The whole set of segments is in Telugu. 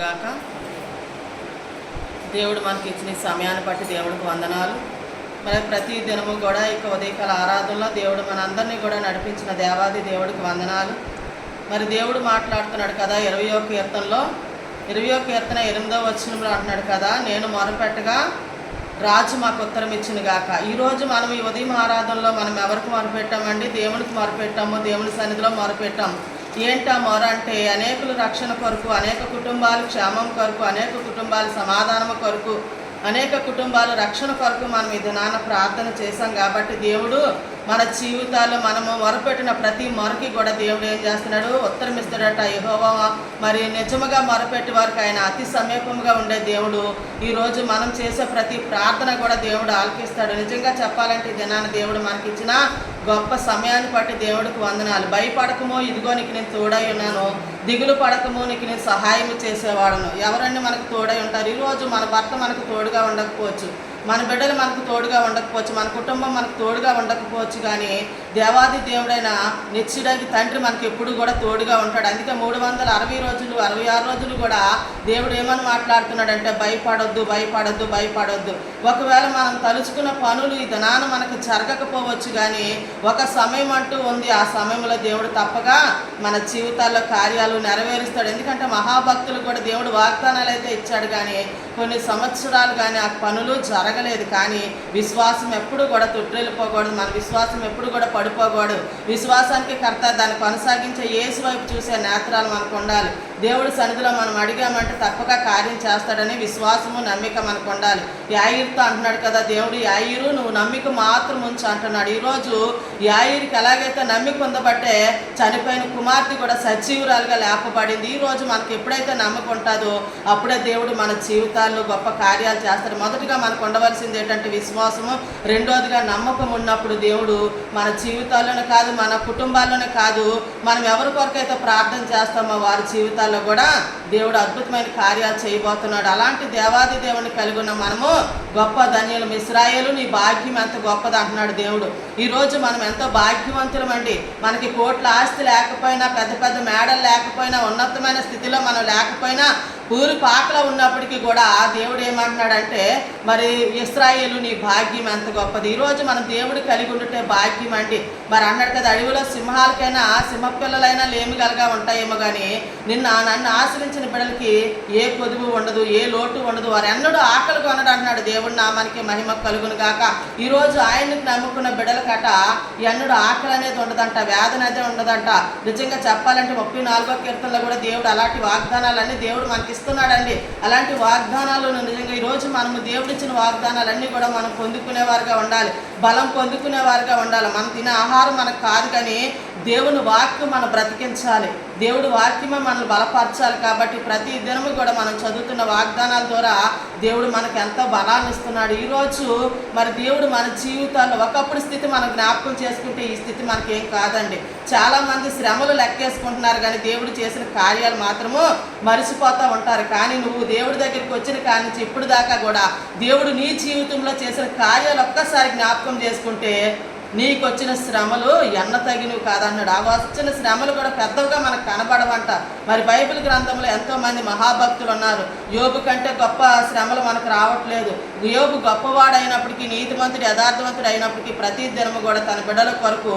గాక. దేవుడు మనకి ఇచ్చిన సమయాన్ని బట్టి దేవుడికి వందనాలు. మరి ప్రతి దినము కూడా ఇక ఉదయకాల ఆరాధనలో దేవుడు మనందరినీ కూడా నడిపించిన దేవాది దేవుడికి వందనాలు. మరి దేవుడు మాట్లాడుతున్నాడు కదా ఇరవయో కీర్తనలో. ఇరవయో కీర్తన ఎనిమిదో వచనంలో అంటున్నాడు కదా నేను మొరపెట్టగా రాజు మాకు ఉత్తరం ఇచ్చింది గాక. ఈరోజు మనం ఈ ఉదయం ఆరాధనలో మనం ఎవరికి మొరపెట్టామండి? దేవునికి మొరపెట్టాము దేవుని సన్నిధిలో మొరపెట్టాం ఏంటా మొర అంటే అనేకుల రక్షణ కొరకు అనేక కుటుంబాలు క్షేమం కొరకు అనేక కుటుంబాలు సమాధానం కొరకు అనేక కుటుంబాలు రక్షణ కొరకు మనం ఇది నాన్న ప్రార్థన చేశాం కాబట్టి దేవుడు మన జీవితాల్లో మనము మొరపెట్టిన ప్రతి మొరకి కూడా దేవుడు ఏం చేస్తున్నాడు? ఉత్తరమిస్తాడట యహోవా మరి నిజముగా మొరపెట్టి వారికి ఆయన అతి సమీపంగా ఉండే దేవుడు. ఈరోజు మనం చేసే ప్రతి ప్రార్థన కూడా దేవుడు ఆలకిస్తాడు. నిజంగా చెప్పాలంటే ఈ దినాన దేవుడు మనకిచ్చిన గొప్ప సమయాన్ని బట్టి దేవుడికి వందనాలు. భయపడకమో ఇదిగో నీకు నేను తోడై ఉన్నాను. దిగులు పడకము నీకు నేను సహాయం చేసేవాడను. ఎవరన్నీ మనకు తోడై ఉంటారు? ఈరోజు మన భర్త మనకు తోడుగా ఉండకపోవచ్చు. మన బిడ్డలు మనకు తోడుగా ఉండకపోవచ్చు మన కుటుంబం మనకు తోడుగా ఉండకపోవచ్చు కానీ దేవాది దేవుడైన నిత్యుడైన తండ్రి మనకి ఎప్పుడు కూడా తోడుగా ఉంటాడు. అందుకే మూడు వందల అరవై రోజులు అరవై ఆరు రోజులు కూడా దేవుడు ఏమని మాట్లాడుతున్నాడంటే భయపడొద్దు భయపడొద్దు భయపడొద్దు. ఒకవేళ మనం తలుచుకున్న పనులు ఈ దినాన మనకు జరగకపోవచ్చు కానీ ఒక సమయం అంటూ ఉంది. ఆ సమయంలో దేవుడు తప్పగా మన జీవితాల్లో కార్యాలు నెరవేరుస్తాడు. ఎందుకంటే మహాభక్తులు కూడా దేవుడు వాగ్దానాలు అయితే ఇచ్చాడు కానీ కొన్ని సంవత్సరాలు కానీ ఆ పనులు జరగలేదు కానీ విశ్వాసం ఎప్పుడు కూడా తొట్టిల్లిపోకూడదు మన విశ్వాసం ఎప్పుడు కూడా పడిపోకూడదు. విశ్వాసానికి కర్త దాన్ని కొనసాగించే ఏసు వైపు చూసే నేత్రాలు మనకు ఉండాలి. దేవుడి సన్నిధిలో మనం అడిగామంటే తప్పక కార్యం చేస్తాడని విశ్వాసము నమ్మిక మనకు ఉండాలి. యాయిర్తో అంటున్నాడు కదా దేవుడు యాయిరు నువ్వు నమ్మిక మాత్రం ఉంచు అంటున్నాడు. ఈరోజు యాయిరికి ఎలాగైతే నమ్మిక ఉందబట్టే చనిపోయిన కుమార్తె కూడా సజీవురాలుగా లేపబడింది. ఈ రోజు మనకి ఎప్పుడైతే నమ్మకం ఉంటుందో అప్పుడే దేవుడు మన జీవితాల్లో గొప్ప కార్యాలు చేస్తాడు. మొదటిగా మనకు ఉండవలసింది ఏంటంటే విశ్వాసము. రెండోదిగా నమ్మకం ఉన్నప్పుడు దేవుడు మన జీవితాల్లోనే కాదు మన కుటుంబాల్లోనే కాదు మనం ఎవరి కొరకైతే ప్రార్థన చేస్తామో వారి జీవితాలు జీవితాల్లో కూడా దేవుడు అద్భుతమైన కార్యాలు చేయబోతున్నాడు. అలాంటి దేవాది దేవుని కలిగి ఉన్న మనము గొప్ప ధన్యులు. మిశ్రాయలు నీ భాగ్యం ఎంత గొప్పది అంటున్నాడు దేవుడు. ఈరోజు మనం ఎంతో భాగ్యవంతులమండి. మనకి కోట్ల ఆస్తి లేకపోయినా పెద్ద పెద్ద మేడలు లేకపోయినా ఉన్నతమైన స్థితిలో మనం లేకపోయినా ఊరి పాకలో ఉన్నప్పటికీ కూడా ఆ దేవుడు ఏమంటున్నాడంటే మరి ఇస్రాయేలు నీ భాగ్యం ఎంత గొప్పది? ఈరోజు మనం దేవుడు కలిగి ఉంటే భాగ్యం అండి. మరి అన్నాడు కదా అడవిలో సింహాలకైనా సింహపిల్లలైనా లేమిగలగా ఉంటాయేమో కానీ నిన్న నన్ను ఆశ్రయించిన బిడ్డలకి ఏ పొదుపు ఉండదు ఏ లోటు ఉండదు. వారు ఎన్నడూ ఆకలి కొనడు అంటున్నాడు. దేవుడి నామానికి మహిమ కలుగును గాక. ఈరోజు ఆయనకు నమ్ముకున్న బిడ్డలకట ఎన్నడూ ఆకలి అనేది ఉండదంట వేదన అయితే ఉండదంట. నిజంగా చెప్పాలంటే ముప్పై నాలుగో కీర్తనలో కూడా దేవుడు అలాంటి వాగ్దానాలన్నీ దేవుడు మనకి ఇస్తున్నాడండి. అలాంటి వాగ్దానాలు నిజంగా ఈరోజు మనము దేవుడిచ్చిన వాగ్దానాలన్నీ కూడా మనం పొందుకునేవారుగా ఉండాలి. బలం పొందుకునేవారుగా ఉండాలి. మనం తినే ఆహారం మనకు కాదు కానీ దేవుని వాక్యం మనం బ్రతికించాలి. దేవుడు వాక్యమే మనల్ని బలపరచాలి కాబట్టి ప్రతి దినము కూడా మనం చదువుతున్న వాగ్దానాల ద్వారా దేవుడు మనకు ఎంతో బలాన్ని ఇస్తున్నాడు. ఈరోజు మరి దేవుడు మన జీవితాల్లో ఒకప్పుడు స్థితి మనం జ్ఞాపకం చేసుకుంటే ఈ స్థితి మనకేం కాదండి. చాలామంది శ్రమలు లెక్కేసుకుంటున్నారు కానీ దేవుడు చేసిన కార్యాలు మాత్రము మరిచిపోతూ ఉంటారు. కానీ నువ్వు దేవుడి దగ్గరికి వచ్చిన కాడి నుంచి ఇప్పుడు దాకా కూడా దేవుడు నీ జీవితంలో చేసిన కార్యాలు ఒక్కసారి జ్ఞాపకం చేసుకుంటే నీకు వచ్చిన శ్రమలు ఎన్న తగినవి కాదన్నాడు. ఆ వచ్చిన శ్రమలు కూడా పెద్దవిగా మనకు కనబడవంట. మరి బైబిల్ గ్రంథంలో ఎంతో మంది మహాభక్తులు ఉన్నారు. యోబు కంటే గొప్ప శ్రమలు మనకు రావట్లేదు. యోబు గొప్పవాడైనప్పటికీ నీతిమంతుడు యథార్థవంతుడు అయినప్పటికీ ప్రతి దినము కూడా తన బిడ్డల కొరకు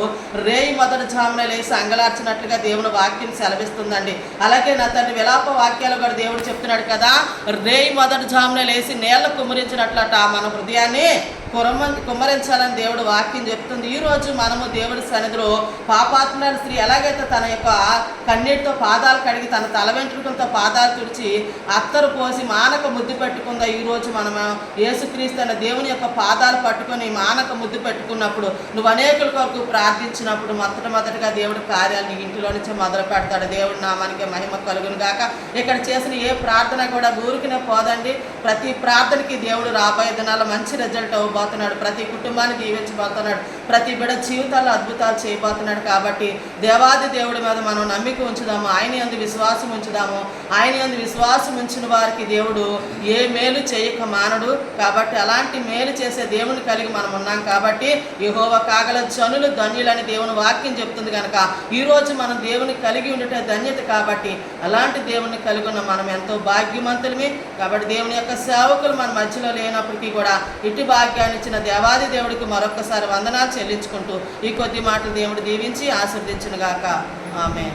రేయి మొదటి జామున లేసి అంగలార్చినట్లుగా దేవుని వాక్యం సెలవిస్తుందండి. అలాగే నా తండ్రి విలాప వాక్యాలు కూడా దేవుడు చెప్తున్నాడు కదా రేయి మొదటి జామున లేసి నేల కుమ్మరించినట్లట మన హృదయాన్ని కురమ కుమ్మరించాలని దేవుడు వాక్యం చెప్తుంది. ఈ రోజు మనము దేవుడి సన్నిధిలో పాపాత్మైన స్త్రీ ఎలాగైతే తన యొక్క కన్నీటితో పాదాలు కడిగి తన తల వెంట్రుకలతో పాదాలు తుడిచి అత్తరు పోసి మానక ముద్దు పెట్టుకుందా ఈ రోజు మనము యేసుక్రీస్తు అన్న దేవుని యొక్క పాదాలు పట్టుకొని మానక ముద్దు పెట్టుకున్నప్పుడు నువ్వు అనేకుల కొరకు ప్రార్థించినప్పుడు మొట్టమొదటిగా దేవుడి కార్యాలు నీ ఇంటిలో నుంచి మొదలు పెడతాడు. దేవుడి నామానికి మహిమ కలుగును గాక. ఇక్కడ చేసిన ఏ ప్రార్థన కూడా ఊరికినే పోదండి. ప్రతి ప్రార్థనకి దేవుడు రాబోయే దినాల మంచి రిజల్ట్ చేయబోతున్నాడు. ప్రతి కుటుంబాన్ని దీవించబోతున్నాడు. ప్రతి బిడ జీవితాల్లో అద్భుతాలు చేయబోతున్నాడు కాబట్టి దేవాది దేవుడి మీద మనం నమ్మిక ఉంచుదాము. ఆయన అందు విశ్వాసం ఉంచుదాము. ఆయన అందు విశ్వాసం ఉంచిన వారికి దేవుడు ఏ మేలు చేయక మానడు. కాబట్టి అలాంటి మేలు చేసే దేవుని కలిగి మనం ఉన్నాం కాబట్టి యహోవ కాగల జనులు ధన్యులని దేవుని వాక్యం చెప్తుంది కనుక ఈ రోజు మనం దేవుని కలిగి ఉండటే ధన్యత కాబట్టి అలాంటి దేవుని కలిగి ఉన్న మనం ఎంతో భాగ్యవంతులమే. కాబట్టి దేవుని యొక్క సేవకులు మన మధ్యలో లేనప్పటికీ కూడా ఇటు భాగ్యాన్ని ఇచ్చిన దేవాది దేవుడికి మరొకసారి వందనాలు చెల్లించుకుంటూ ఈ కొద్ది మాటలు దేవుడు దీవించి ఆశీర్దించునుగాక ఆమె